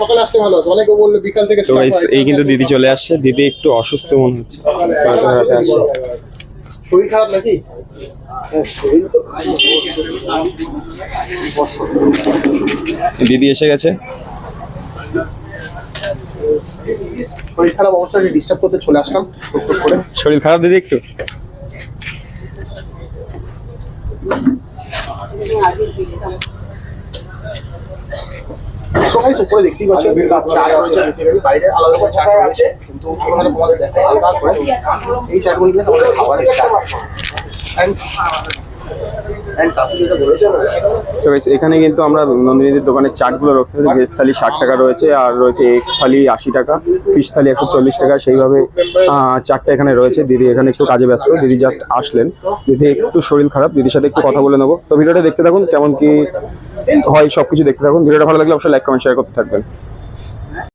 সকালে আসতে ভালো অনেকে বলল বিকাল থেকে তো এই কিন্তু দিদি চলে আসছে। দিদি একটু অসুস্থ মনে হচ্ছে। শরীর খারাপ নাকি? দিদি এসে গেছে? শরীর খারাপ ডিস্টার্ব করতে চলে আসলাম করে। শরীর খারাপ দিদি একটু? সবাই উপরে দেখতেই পাচ্ছ। চাট রয়েছে বেসিক্যালি বাইরে আলাদা করে চাট রয়েছে কিন্তু এখানে তোমাদের দেখাই। হালকা করে এই চাটগুলো দিয়ে তোমাদের খাবারের চাট অ্যান্ড সো গাইস এখানে কিন্তু আমরা নন্দিনীদের দোকানে চাটগুলো রয়েছে ভেজ থালি ষাট টাকা রয়েছে, আর রয়েছে এগ থালি আশি টাকা ফিশ থালি একশো চল্লিশ টাকা। সেইভাবে চারটা এখানে রয়েছে। দিদি এখানে একটু কাজে ব্যস্ত, দিদি জাস্ট আসলেন। দিদি একটু শরীর খারাপ, দিদির সাথে একটু কথা বলে নেব। তো ভিডিওটা দেখতে থাকুন, কেমন কি হয় সবকিছু দেখতে থাকুন। ভিডিওটা ভালো লাগলে অবশ্যই লাইক কমেন্ট শেয়ার করতে থাকবেন।